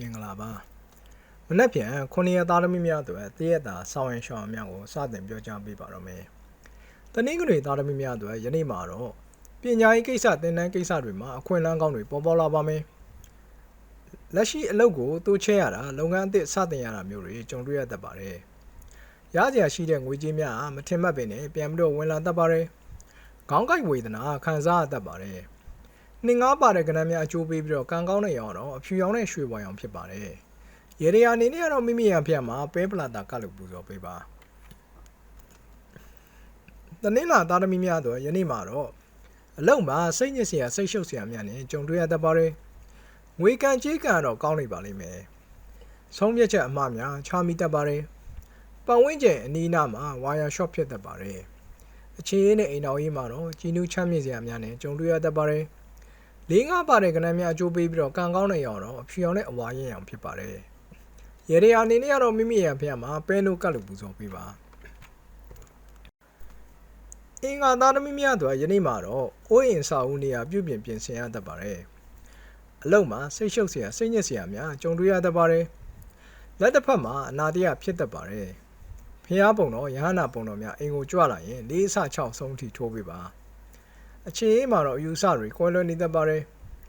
မင်္ဂလာပါမနက်ဖြန်9ရက်သားသမီးများအတွက်တရက်တာဆောင်းရင်ရှောင်းအများကိုစတင်ပြောကြားပေးပါတော့မယ်တနင်္ဂနွေသားသမီးများအတွက်ယနေ့မှာတော့ပညာရေးကိစ္စသင်တန်းကိစ္စတွေမှာအခွင့်အလမ်းကောင်းတွေပေါ်ပေါက်လာပါမယ်လက်ရှိအလုပ်ကိုတိုးချဲရတာလုပ်ငန်းအသစ်စတင်ရတာမျိုးတွေကြုံတွေ့ရတတ်ပါတယ်ရစရာရှိတဲ့ငွေကြေးများမထင်မှတ်ပင်နဲ့ပြန်ပြီးတော့ဝင်လာတတ်ပါတယ်ခေါင်းကိုက်ဝေဒနာခံစားရတတ်ပါတယ် နှင်းငါးပါတဲ့ကဏ္ဍများအကျိုးပေးပြီးတော့ကံကောင်းတဲ့ရောင်တော့အဖြူရောင်နဲ့ရွှေဝါရောင်ဖြစ်ပါတယ်။ရေရရာအနေနဲ့ကတော့မိမိရဖျက်မှာပဲပလာတာကလို့ပူဇော်ပေးပါ။တနင်္လာသားသမီးများတော့ယနေ့မှာတော့အလုံးမှာစိတ်ညစ်စရာစိတ်ရှုပ်စရာများနဲ့ကြုံတွေ့ရတတ်ပါတယ်။ငွေကံကြေးကံတော့ကောင်းနေပါလိမ့်မယ်။ဆုံးဖြတ်ချက်အမှားများချာမိတတ်ပါတယ်။ပတ်ဝန်းကျင်အနီးအနားမှာဝါယာရှော့ဖြစ်တတ်ပါတယ်။အခြေရင်းနဲ့အိမ်တော်ရေးမှာတော့ကြီးနူးချမ်းမြေ့စရာများနဲ့ကြုံတွေ့ရတတ်ပါတယ်။ လေးငါးပါတဲ့ကဏ္ဍများအကျိုးပေးပြီးတော့ကံကောင်းတဲ့ရောင်တော့အဖြူရောင်နဲ့အဝါရင်ရောင်ဖြစ်ပါတယ်။ရေရရာအနေနဲ့ကတော့မိမိရဖျက်မှာပဲနိုကတ်လို့ပူဇော်ပေးပါ။အင်္ဂါသားသမီးများတို့ယနေ့မှာတော့အိုးရင်စာဦးနေရာပြုပြင်ပြင်ဆင်ရတတ်ပါတယ်။အလုံးမှာစိတ်ရှုပ်စရာစိတ်ညစ်စရာများကြုံတွေ့ရတတ်ပါတယ်။လက်တစ်ဖက်မှာအနာတရဖြစ်တတ်ပါတယ်။ဖျားပုံတော်ရဟနာပုံတော်များအင်ကိုကြွလာရင်လေးဆ6ဆုံးထိထိုးပေးပါ။ အခြေအေးမှာတော့အယူဆတွေကွဲလွဲနေတတ်ပါတယ်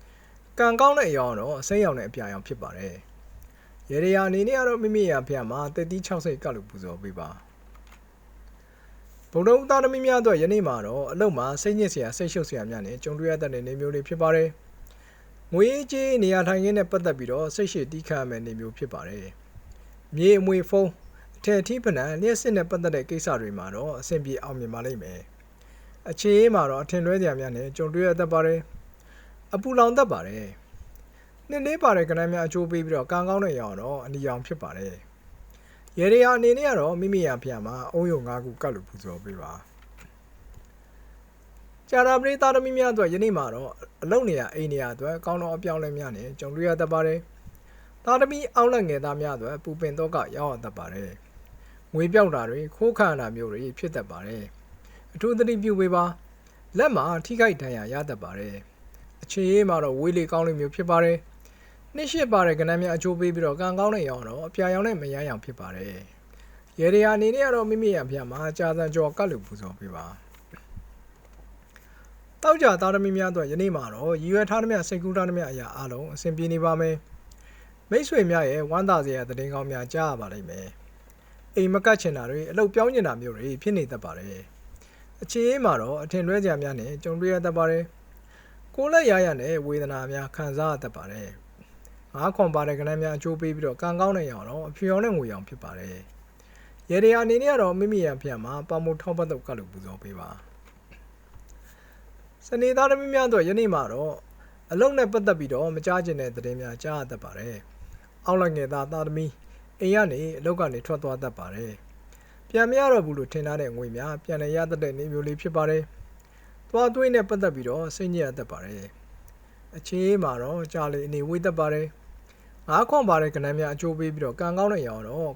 ။ကံကောင်းတဲ့အရောင်တော့အစိမ်းရောင်နဲ့အပြာရောင်ဖြစ်ပါတယ်။ရေရရာအနေနဲ့ကတော့မိမိရာဖျက်မှာတက်တီး6စိတ်ကလို့ပူဇော်ပေးပါ။ဗုဒ္ဓဦးသားသမီးများအတွက်ယနေ့မှာတော့အလုံးမှာစိတ်ညစ်စရာစိတ်ရှုပ်စရာများနဲ့ကြုံတွေ့ရတဲ့နေမျိုးတွေဖြစ်ပါတယ်။ငွေကြေးနေရာထိုင်ခင်းနဲ့ပတ်သက်ပြီးတော့စိတ်ရှိတီးခတ်ရမယ့်နေမျိုးဖြစ်ပါတယ်။မြေအမွေဖုံးအထက်ထီးပနံလျှက်စစ်နဲ့ပတ်သက်တဲ့ကိစ္စတွေမှာတော့အဆင်ပြေအောင်မြင်ပါလိမ့်မယ်။ အခြေအေးမှာတော့အထင်လွဲစရာများနဲ့ကြုံတွေ့ရတတ်ပါတယ်အပူလောင်တတ်ပါတယ်နှစ်လေးပါတဲ့ကဏ္ဍများအကျိုးပေးပြီးတော့ကံကောင်းတဲ့ရောင်တော့အနီရောင်ဖြစ်ပါတယ်ရေရရာအနေနဲ့ကတော့မိမိရဖျက်မှာအုံယုံ၅ခုကတ်လို့ပူဇော်ပေးပါကြာတာပရိသတ်သမီးများအတွက်ယနေ့မှာတော့အလုံနေရအိမ်နေရအတွက်ကောင်းတော့အပြောင်းလဲများနဲ့ကြုံတွေ့ရတတ်ပါတယ်သားသမီးအောက်လက်ငယ်သားများအတွက်ပူပင်တော့ကရောက်ရတတ်ပါတယ်ငွေပြောက်တာတွေခိုးခါတာမျိုးတွေဖြစ်တတ်ပါတယ် အထူးသတိပြုပေးပါလက်မှာထိခိုက်ဒဏ်ရာရတတ်ပါတယ်အခြေအေးမှာတော့ဝေးလေကောင်းလေးမျိုးဖြစ်ပါတယ်နှစ်ရှစ်ပါတဲ့ကဏ္ဍများအကျိုးပေးပြီးတော့ကံကောင်းတဲ့ရောင်တော့အပြာရောင်နဲ့မရမ်းရောင်ဖြစ်ပါတယ်ရေရရာအနေနဲ့ကတော့မိမိရဖျက်မှာကြာစံကြော်ကတ်လို့ပူဇော်ပေးပါတောက်ကြသားသမီးများအတွက်ယနေ့မှာတော့ရည်ရွယ်ထားသမျှစိတ်ကူးထားသမျှအရာအလုံးအဆင်ပြေနေပါမယ်မိတ်ဆွေများရဲ့ဝမ်းသာစရာသတင်းကောင်းများကြားရပါလိမ့်မယ်အိမ်မကတ်ချင်တာတွေအလုပ်ပြောင်းကျင်တာမျိုးတွေဖြစ်နေတတ်ပါတယ် အခြေအေးမှာတော့အထင်လွဲစရာများနဲ့ကြုံတွေ့ရတတ်ပါတယ်။ကိုယ်လက်ရရနဲ့ဝေဒနာများခံစားရတတ်ပါတယ်။ငါးခွန်ပါတဲ့ကဏ္ဍများအကျိုးပေးပြီးတော့ကံကောင်းတဲ့ရောင်တော့အဖြူရောင်နဲ့ငွေရောင်ဖြစ်ပါတယ်။ရေရရာအနေနဲ့ကတော့မိမိရန်ဖျက်မှာပမိုထောက်ပတ်တော့ကတ်လို့ပူဇော်ပေးပါ။စနေသားသမီးများတို့ယနေ့မှာတော့အလုံးနဲ့ပတ်သက်ပြီးတော့မကြားကျင်တဲ့သတင်းများကြားရတတ်ပါတယ်။အောက်လိုက်ငယ်သားသားသမီးအိမ်ကနေအလုပ်ကနေထွက်သွားတတ်ပါတယ်။ ပြန်မရတော့ဘူးလို့ထင်ထားတဲ့ငွေများပြန်လည်ရတတ်တဲ့နေမျိုးလေးဖြစ်ပါတယ်။သွားသွေးနဲ့ပတ်သက်ပြီးတော့စိတ်ညစ်ရတတ်ပါတယ်။အခြေအေးမှာတော့ကြာလေအနေဝေးတတ်ပါတယ်။ငါးခွန်ပါတဲ့ကဏ္ဍများအကျိုးပေးပြီးတော့ကံကောင်းတဲ့ရောင်တော့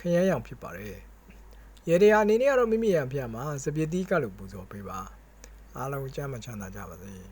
ခရမ်းရောင်ဖြစ်ပါတယ်။ရေတရာအနေနဲ့ကတော့မိမိရန်ဖျက်မှာစပစ်တီးကလို့ပူဇော်ပေးပါ။အားလုံးကျမ်းမှချမ်းသာကြပါစေ။